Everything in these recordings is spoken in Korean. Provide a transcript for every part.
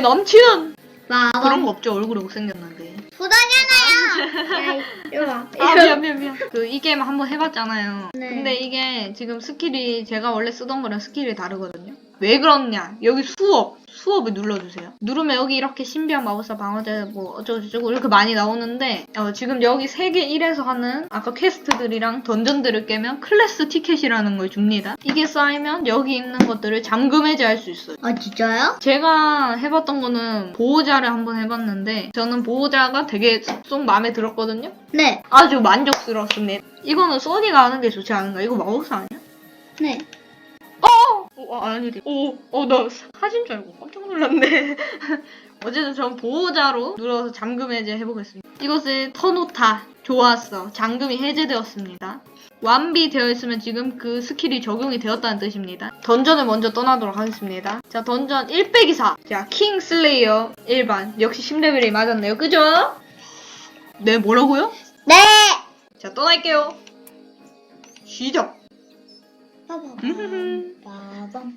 감성에 넘치는. 그런 거 없죠. 얼굴이 못생겼는데. 소다잖아요. 야, 이리 와. 아 미안 미안 미안. 그 이 게임 한번 해봤잖아요. 네. 근데 이게 지금 스킬이 제가 원래 쓰던 거랑 스킬이 다르거든요. 왜 그렇냐? 여기 수업 수업을 눌러주세요. 누르면 여기 이렇게 신비한 마법사 방어제 뭐 어쩌고 저쩌고 이렇게 많이 나오는데 어, 지금 여기 세계 1에서 하는 아까 퀘스트들이랑 던전들을 깨면 클래스 티켓이라는 걸 줍니다. 이게 쌓이면 여기 있는 것들을 잠금 해제할 수 있어요. 아 진짜요? 제가 해봤던 거는 보호자를 한번 해봤는데 저는 보호자가 되게 좀 마음에 들었거든요. 네. 아주 만족스럽습니다. 이거는 소니가 하는 게 좋지 않은가? 이거 마법사 아니야? 네. 오, 아, 아니지. 오, 어, 나 사진 줄 알고 깜짝 놀랐네. 어쨌든 전 보호자로 눌러서 잠금 해제 해보겠습니다. 이것을 터놓다. 좋았어. 잠금이 해제되었습니다. 완비되어 있으면 지금 그 스킬이 적용이 되었다는 뜻입니다. 던전을 먼저 떠나도록 하겠습니다. 자, 던전 1 빼기 4. 자, 킹 슬레이어 일반. 역시 10레벨이 맞았네요. 그죠? 네, 뭐라고요? 네. 자, 떠날게요. 시작. 빠밤.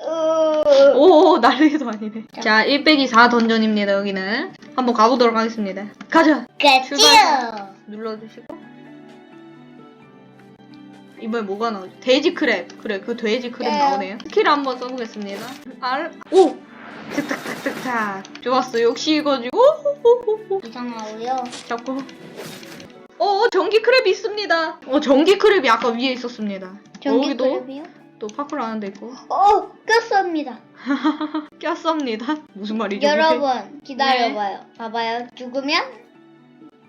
으. 오, 난리도 아니네. 자, 1 빼기 4 던전입니다, 여기는. 한번 가보도록 하겠습니다. 가자! 가지요. 눌러주시고. 이번에 뭐가 나오지? 돼지 크랩. 그래, 그 돼지 크랩 네. 나오네요. 스킬 한번 써보겠습니다. 알, 오! 탁탁탁탁탁. 좋았어. 역시 이거지. 오호호호호. 이상하고요. 잡고. 어, 전기 크랩이 있습니다. 어, 전기 크랩이 아까 위에 있었습니다. 그룹이요? 또 파쿠르 하는 데 있고. 어, 꼈습니다. 꼈습니다. 무슨 말이죠? 여러분 기다려봐요. 봐봐요. 죽으면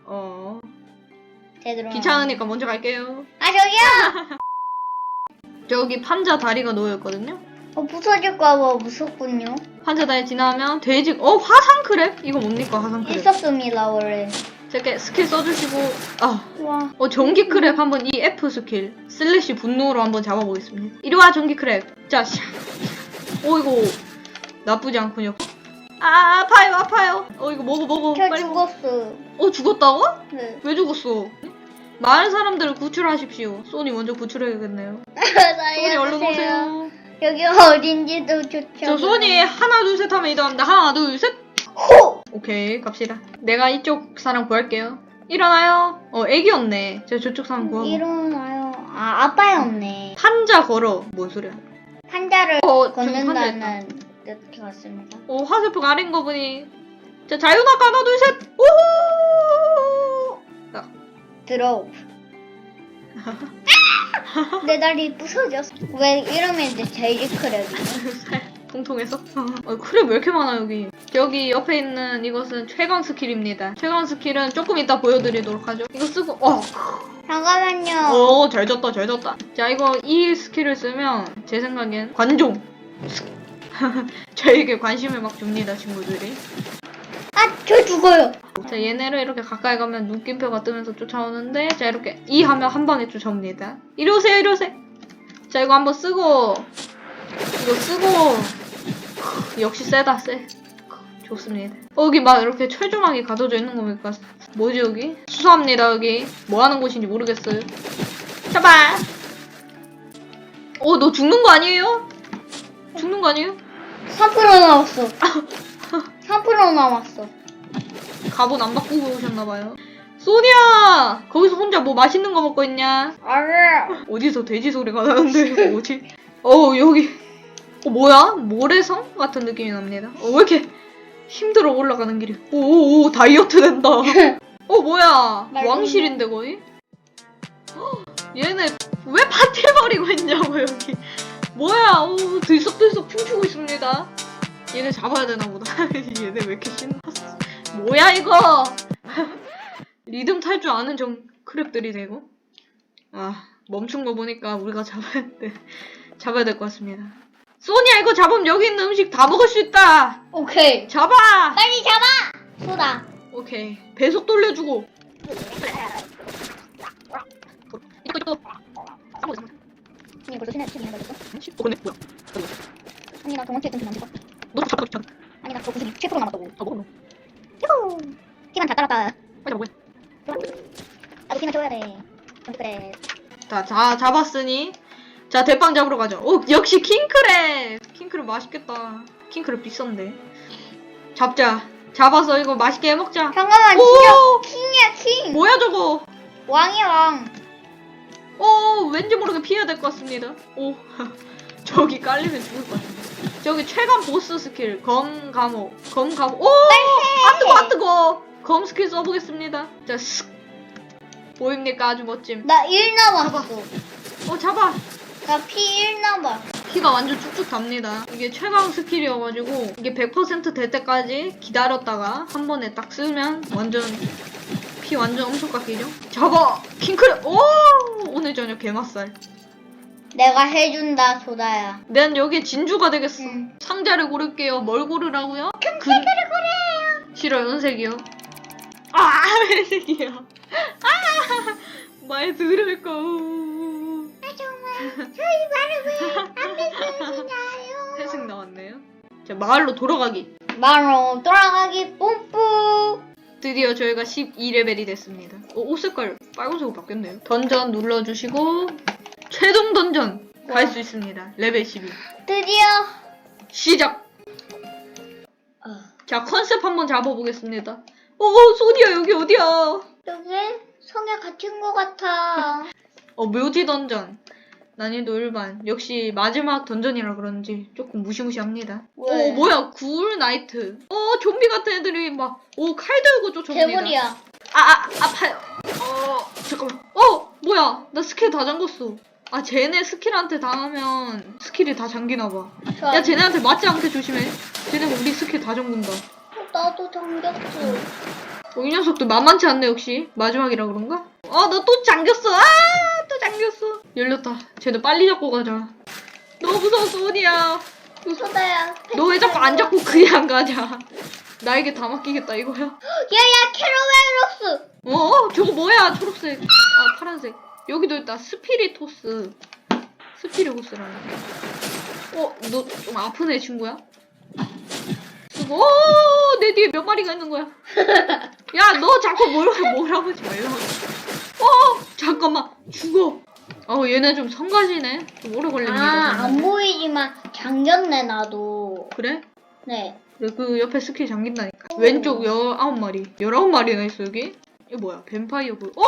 어, 제대로. 귀찮으니까 먼저 갈게요. 아 저기요. 저기 판자 다리가 놓여있거든요. 어 부서질까봐 무섭군요. 판자 다리 지나면 돼지, 어, 화상 크랩? 이거 뭡니까, 화상 크랩? 있었습니다 원래. 이렇게 스킬 써주시고, 아, 와. 어, 전기 크랩 한번 이 F 스킬, 슬래시 분노로 한번 잡아보겠습니다. 이리 와, 전기 크랩. 자, 샤. 오, 이거, 나쁘지 않군요. 아, 아파요, 아파요. 어, 이거 먹어, 먹어. 저 빨리 먹어. 죽었어. 어, 죽었다고? 네. 왜 죽었어? 많은 사람들을 구출하십시오. 소니 먼저 구출해야겠네요. 소니. 얼른 오세요. 여기 어딘지도 좋죠. 저 소니 하나 둘 셋 하면 이동합니다. 하나 둘 셋. 호. 오케이 갑시다. 내가 이쪽 사람 구할게요. 일어나요. 어 애기였네. 제가 저쪽 사람 구하고. 일어나요. 아 아빠였네. 판자 걸어. 뭔 소리야? 한자를 어. 걷는다는 뜻 같습니다. 어 화살표 아닌 거 보니. 자 자유낙 하나 둘 셋. 오호. 자, 들어. 내 다리 부서졌어. 왜 이러면 이제 제일 크랩이야. 통통해서? 어, 크랩 왜 이렇게 많아 여기 여기 옆에 있는 이것은 최강 스킬입니다 최강 스킬은 조금 이따 보여드리도록 하죠 이거 쓰고 어, 잠깐만요. 어, 잘 졌다, 잘 졌다. 자, 이거 이 스킬을 쓰면 제 생각엔 관종. 저에게 관심을 막 줍니다, 친구들이. 아, 저 죽어요. 자, 얘네를 이렇게 가까이 가면 눈낌표가 뜨면서 쫓아오는데, 자, 이렇게 이 하면 한 방에 쫓아옵니다. 이리 오세요, 이리 오세요. 자, 이거 한번 쓰고, 이거 쓰고, 역시 세다, 세. 좋습니다. 어, 여기 막 이렇게 철조망이 가둬져 있는 거 보니까 뭐지 여기? 수사합니다 여기. 뭐 하는 곳인지 모르겠어요. 제발. 어, 너 죽는 거 아니에요? 죽는 거 아니에요? 3% 남았어. 3% 남았어. 갑옷 안 바꾸고 오셨나봐요. 소니야! 거기서 혼자 뭐 맛있는 거 먹고 있냐? 아르. 어디서 돼지 소리가 나는데 뭐지? 어 여기 어 뭐야? 모래성 같은 느낌이 납니다. 어, 왜 이렇게 힘들어 올라가는 길이? 오오오 다이어트 된다. 어 뭐야? 말도 왕실인데 거의? 헉, 얘네 왜 파티를 벌이고 있냐고 여기. 뭐야? 오 들썩들썩 춤추고 있습니다. 얘네 잡아야 되나 보다. 얘네 왜 이렇게 신났어? 뭐야 이거? 리듬 탈 줄 아는 좀 크랩들이 되고. 아 멈춘 거 보니까 우리가 잡아야 돼. 잡아야 될 것 같습니다. 소니야 이거 잡으면 여기 있는 음식 다 먹을 수 있다. 오케이. 잡아. 빨리 잡아. 소다. 오케이 배속 돌려주고. 이거 이거. 언니 벌써 신의 신이 해가지고. 어 근데 뭐야? 언니 나 동원체 팀안 죽어. 너 잡아 잡아. 아니 나저 구슬이 7% 남았다고. 아 먹어. 유후. 피만 다 따랐다. 빨리 먹어. 나도 피만 줘야 돼. 좀 그래. 자, 자 잡았으니 자 대빵 잡으러 가죠. 오 역시 킹크랩. 킹크랩 맛있겠다. 킹크랩 비싼데. 잡자. 잡아서 이거 맛있게 해먹자. 잠깐만 오! 진짜 킹이야 킹. 뭐야 저거? 왕이야 왕. 어 왠지 모르게 피해야 될 것 같습니다. 오 저기 깔리면 죽을 것 같은데. 저기 최강 보스 스킬 검 감호 검 감호 오안 뜨거 안 뜨거 검 스킬 써보겠습니다. 자 슥. 보입니까 아주 멋짐. 나 1 남았어. 어 잡아. 나피1 남아. 피가 완전 쭉쭉 답니다. 이게 최강 스킬이어가지고 이게 100%될 때까지 기다렸다가 한 번에 딱 쓰면 완전 피 완전 엄청 깎이죠. 잡아 킹크랩 오 오늘 저녁 개맛살. 내가 해준다 소다야. 난 여기 진주가 되겠어. 응. 상자를 고를게요. 뭘 고르라고요? 금 그래 그래. 싫어 연색이요. 아 회색이요. 아 말 들을 거. 저희 말을 왜안 믿으시나요? 회색 나왔네요. 자 마을로 돌아가기. 마로 돌아가기 뿜뿜. 드디어 저희가 12레벨이 됐습니다. 어, 옷 색깔 빨간색으로 바뀌었네요. 던전 눌러주시고 최종 던전 갈 수 있습니다. 레벨 12. 드디어. 시작! 어. 자 컨셉 한번 잡아보겠습니다. 어 소디야 여기 어디야? 여기 성에 갇힌 것 같아. 어 묘지 던전. 난이도 일반. 역시 마지막 던전이라 그런지 조금 무시무시합니다. 왜? 어 뭐야 굴 나이트. 어 좀비 같은 애들이 막 오 칼 들고 쫓아옵니다. 괴물이야. 아, 아, 아파요. 어, 잠깐만. 어, 뭐야. 나 스킬 다 잠궜어. 아, 쟤네 스킬한테 당하면 스킬이 다 잠기나봐. 좋아. 야, 쟤네한테 맞지 않게 조심해. 쟤네가 우리 스킬 다 잠근다. 나도 잠겼어. 어, 이 녀석도 만만치 않네, 역시. 마지막이라 그런가? 아, 나또 잠겼어. 아, 또 잠겼어. 열렸다. 쟤네 빨리 잡고 가자. 너무 무서워, 소니야. 소다야. 너 왜 자꾸 안 잡고 그냥 가자. 나에게 다 맡기겠다, 이거야. 야야 캐러멜로스. 어, 저거 뭐야? 초록색. 아, 파란색. 여기도 있다. 스피리토스. 스피리호스라는. 어, 너 좀 아프네, 친구야? 수고. 어, 내 뒤에 몇 마리가 있는 거야? 야, 너 자꾸 뭐라고, 뭐라고 하지 말라고. 어, 잠깐만. 죽어. 어, 얘네 좀 성가시네. 좀 오래 걸립니다. 아, 안. 보이지만 잠겼네 나도. 그래? 네. 그래, 그 옆에 스킬 잠긴다니까. 왼쪽 19마리. 19마리나 있어, 여기? 이거 뭐야? 뱀파이어 볼. 오!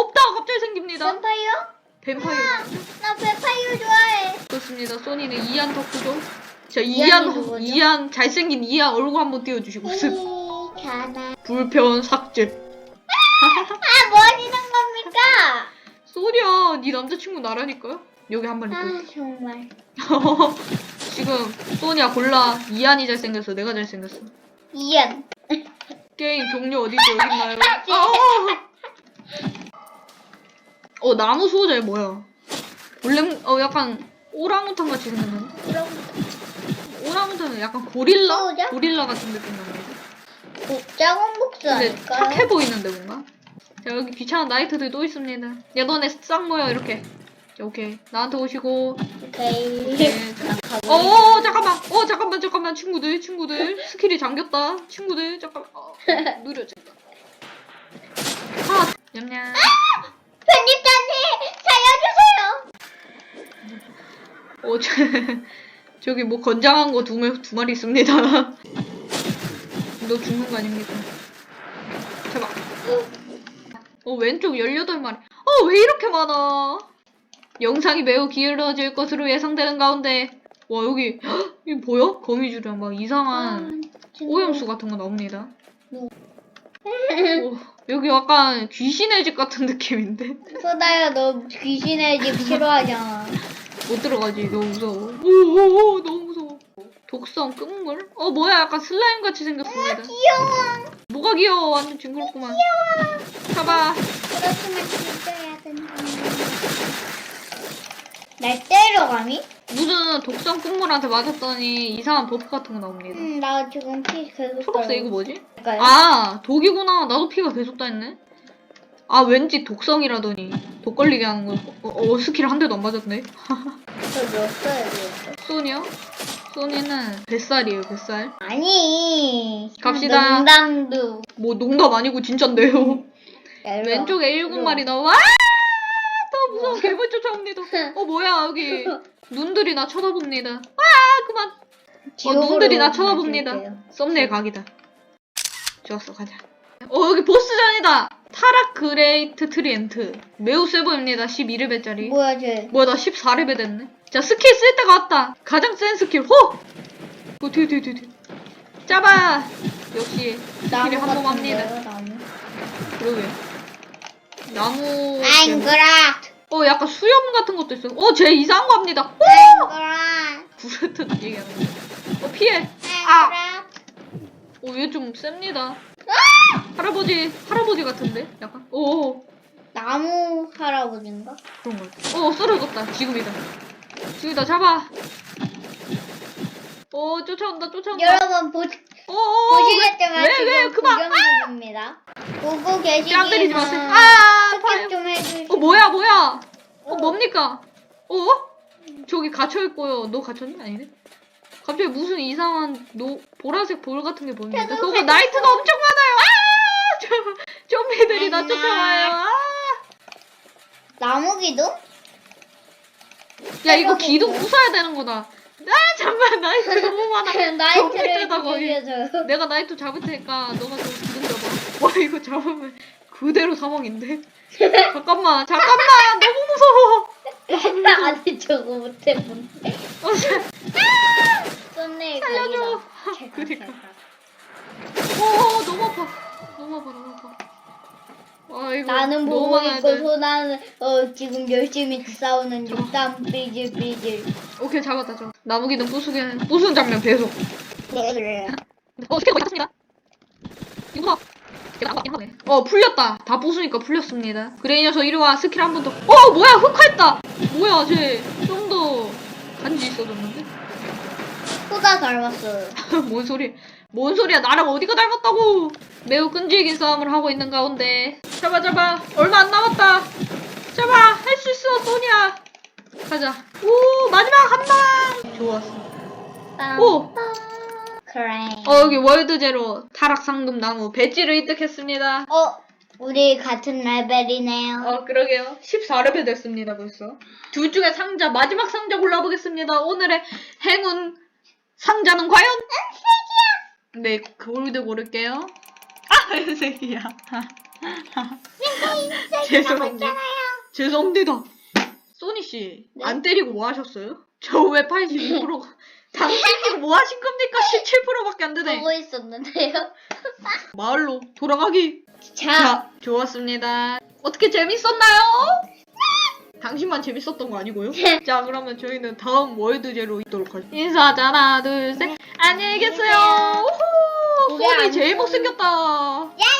없다! 갑자기 생깁니다. 뱀파이어? 뱀파이어. 나 뱀파이어 좋아해. 그렇습니다. 소니는 이안 덕후죠. 자, 이안이 이안, 누구죠? 이안, 잘생긴 이안 얼굴 한번 띄워주시고. 슥. 이 가나. 불편 삭제. 소리야, 네 남자친구 나라니까요? 여기 한 마리 또. 아, 정말. 지금, 소니야, 골라. 이안이 잘생겼어. 내가 잘생겼어. 이안. 게임 종료 어디지, 어딨나요? 아! 어, 나무 수호자 뭐야? 원래, 어, 약간, 오랑우탄 같이 생겼는데? 그럼 오랑우탄은 약간 고릴라? 수호자? 고릴라 같은 느낌 나는데? 복장은 복수 근데 아닐까요? 착해 보이는데 뭔가? 자 여기 귀찮은 나이트들 또 있습니다. 야 너네 싹 모여 이렇게. 자, 오케이 나한테 오시고. 오케이. 오케이. 난 가고. 어 잠깐만. 어 잠깐만 잠깐만 친구들 친구들 스킬이 잠겼다. 친구들 잠깐. 어, 느려진다. 아 냠냠. 편집자님 살려주세요. 어 저, 저기 뭐 건장한 거두두 마리 있습니다. 너 죽는 거 아닙니까? 제발. 어, 왼쪽 18마리. 어, 왜 이렇게 많아? 영상이 매우 길어질 것으로 예상되는 가운데. 와, 여기, 헉, 이거 보여? 거미줄이랑 막 이상한 오염수 같은 거 나옵니다. 음. 오, 여기 약간 귀신의 집 같은 느낌인데? 소다야 너 귀신의 집 싫어하잖아. 못 들어가지. 너무 무서워. 오오오, 너무 무서워. 독성 끈물? 어, 뭐야. 약간 슬라임 같이 생겼습니다. 귀여워. 뭐가 귀여워. 완전 징그럽구만. 잡아. 그렇지만 진짜야 된다. 날 때려 감히? 무슨 독성 끈물한테 맞았더니 이상한 버프 같은 거 나옵니다. 응, 나 지금 피 계속. 초록색 이거 뭐지? 아. 아, 독이구나. 나도 피가 계속 다했네. 아, 왠지 독성이라더니 독 걸리게 하는 거. 어, 어 스킬 한 대도 안 맞았네. 저몇 살이었어? 소니요? 소니는 뱃살이에요, 뱃살. 아니. 갑시다. 농담도. 뭐 농담 아니고 진짠데요. 야, 일로 와. 왼쪽에 일곱 마리 나와. 아! 더 무서워. 괴물 쫓아옵니다. 어, 뭐야, 여기. 눈들이 나 쳐다봅니다. 아, 그만. 어, 놈들이 나 쳐다봅니다. 썸네일 각이다. 좋았어, 가자. 어, 여기 보스전이다! 타락 그레이트 트리엔트. 매우 세 보입니다. 12레벨짜리. 뭐야 쟤? 뭐야, 나 14레벨 됐네. 자, 스킬 쓸 때가 왔다. 가장 센 스킬, 호! 어, 뒤, 뒤, 뒤, 뒤. 짜봐! 역시, 스킬이 한몸합니다. 나무. 그러게. 나무. 마인크래프트. 어, 약간 수염 같은 것도 있어. 어, 쟤 이상한 거 합니다. 마인크래프트. 구르트 얘기하는 거. 어, 피해. 마인크래프트. 오, 얘좀 셉니다. 할아버지, 할아버지 같은데? 약간? 오, 나무 할아버지인가? 그런 거 같아. 오, 쓰러졌다. 지금이다. 지금이다, 잡아. 오, 쫓아온다, 쫓아온다. 여러분 보, 오, 오, 오, 보시겠지만 왜, 왜, 지금 왜, 그만. 구경 중입니다. 보고 뺨 때리지 마세요. 아, 봐요. 스킵 좀 해주세요. 어, 뭐야, 뭐야. 어, 뭡니까? 어? 저기 갇혀 있고요. 너 갇혔니? 아니네. 갑자기 무슨 이상한 노, 보라색 볼 같은 게 보이는데. 저도 거기 갇혔어. 나이트가 엄청 많아요. 아! 저, 좀비들이 나. 쫓아와요. 아! 나무 기둥? 야, 이거 새벽에 기둥 뭐? 부숴야 되는 거다. 아, 잠만, 나이트 너무 많아. 나이트를 거기. 죽여줘. 내가 나이트 잡을 테니까 너가 좀 기둥 잡아. 와, 이거 잡으면 그대로 사망인데? 잠깐만, 잠깐만! 너무 무서워! 아니 저거 못해 뭔데? 어, 사- 썸네일 살려줘. 각이다. 그니까. 오, 아파. 너무 아파, 너무 아파. 와, 이거 나는 너무 보고 많아야 돼. 있고 나는 어 지금 열심히 싸우는 중. 땀 삐질 삐질. 오케이, 잡았다, 잡았다. 나무기둥 부수게, 부수는 장면 배속. 어, 스킬 거의 탔습니다. 이거. 어, 풀렸다. 다 부수니까 풀렸습니다. 그래, 이 녀석 이리 와. 스킬 한 번 더. 어, 뭐야, 흑화했다. 뭐야, 쟤. 좀더 간지 있어졌는데? 후다 닮았어요. 뭔 소리? 뭔 소리야? 나랑 어디가 닮았다고? 매우 끈질긴 싸움을 하고 있는 가운데 잡아 잡아. 얼마 안 남았다. 잡아. 할 수 있어 소니야. 가자. 오 마지막 한방. 좋았어. 오! 그래. 어 여기 월드 제로 타락 상금 나무 배지를 획득했습니다. 어, 우리 같은 레벨이네요. 어 그러게요. 14레벨 됐습니다 벌써. 둘 중에 상자 마지막 상자 골라보겠습니다. 오늘의 행운 상자는 과연? 네 골드 고를게요. 아 은색이야 죄송합니다 죄송합니다 소니 씨 네? 안 때리고 뭐 하셨어요? 저 왜 82%가 당신이 뭐 하신 겁니까? 17%밖에 안 되네 보고 있었는데요. 마을로 돌아가기 자, 자, 좋았습니다. 어떻게 재밌었나요? 당신만 재밌었던 거 아니고요? 자, 그러면 저희는 다음 월드제로 있도록 할게요. 인사하자, 하나, 둘, 셋. 안녕히 계세요. 우후, 안 소리 제일 써. 못생겼다. 야!